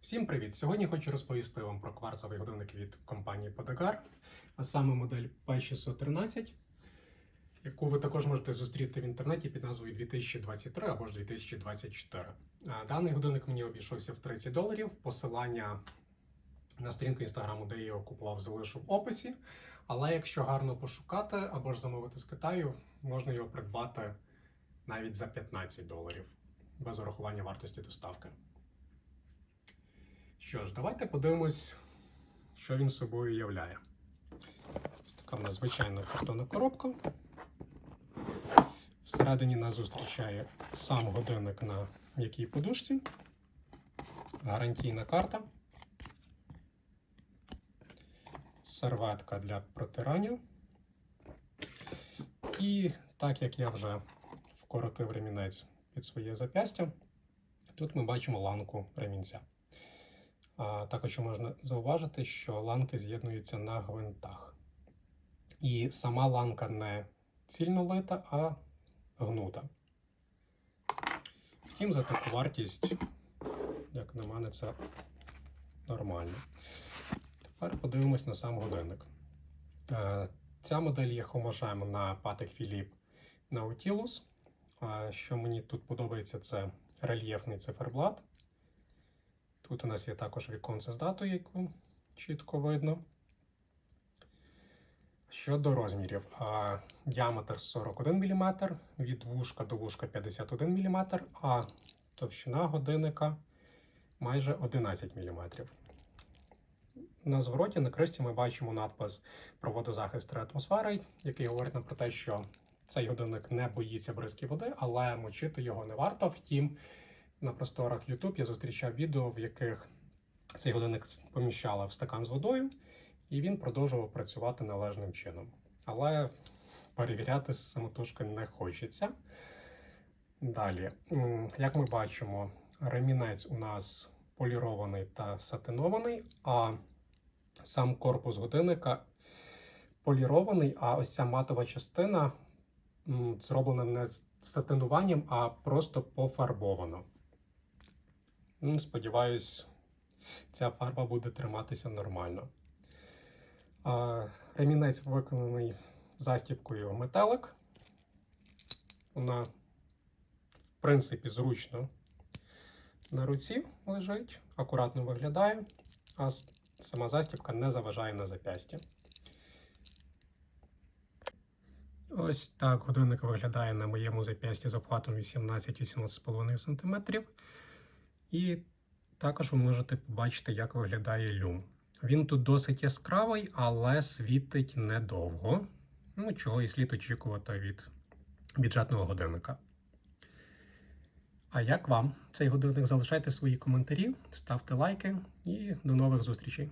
Всім привіт! Сьогодні хочу розповісти вам про кварцевий годинник від компанії Podagar, а саме модель P613, яку ви також можете зустріти в інтернеті під назвою 2023 або ж 2024. Даний годинник мені обійшовся в 30 доларів. Посилання на сторінку інстаграму, де я його купував, залишу в описі. Але якщо гарно пошукати або ж замовити з Китаю, можна його придбати навіть за 15 доларів без урахування вартості доставки. Що ж, давайте подивимось, що він собою являє. Ось така в нас звичайна картонна коробка. Всередині нас зустрічає сам годинник на м'якій подушці, гарантійна карта, серветка для протирання. І так як я вже вкоротив ремінець під своє зап'ястя, тут ми бачимо ланку ремінця. Також можна зауважити, що ланки з'єднуються на гвинтах. І сама ланка не цільно лита, а гнута. Втім, за таку вартість, як на мене, це нормально. Тепер подивимось на сам годинник. Е, Ця модель є хомажем на Patek Philippe Nautilus. Що мені тут подобається, це рельєфний циферблат. Тут у нас є також віконце з датою, яку чітко видно. Щодо розмірів, а, діаметр 41 мм, від вушка до вушка 51 мм, а товщина годинника майже 11 мм. На звороті на кришці ми бачимо надпис про водозахист атмосфери, який говорить нам про те, що цей годинник не боїться бризки води, але мочити його не варто. Втім, на просторах YouTube я зустрічав відео, в яких цей годинник поміщали в стакан з водою, і він продовжував працювати належним чином. Але перевіряти самотужки не хочеться. Далі, як ми бачимо, ремінець у нас полірований та сатинований, а сам корпус годинника полірований, а ось ця матова частина зроблена не з сатинуванням, а просто пофарбовано. Сподіваюсь, ця фарба буде триматися нормально. Ремінець виконаний застібкою металик. Вона, в принципі, зручно на руці лежить, акуратно виглядає, а сама застібка не заважає на зап'ясті. Ось так годинник виглядає на моєму зап'ясті з обхватом 18-18,5 см. І також ви можете побачити, як виглядає люм. Він тут досить яскравий, але світить недовго. Ну, чого і слід очікувати від бюджетного годинника. А як вам цей годинник? Залишайте свої коментарі, ставте лайки і до нових зустрічей.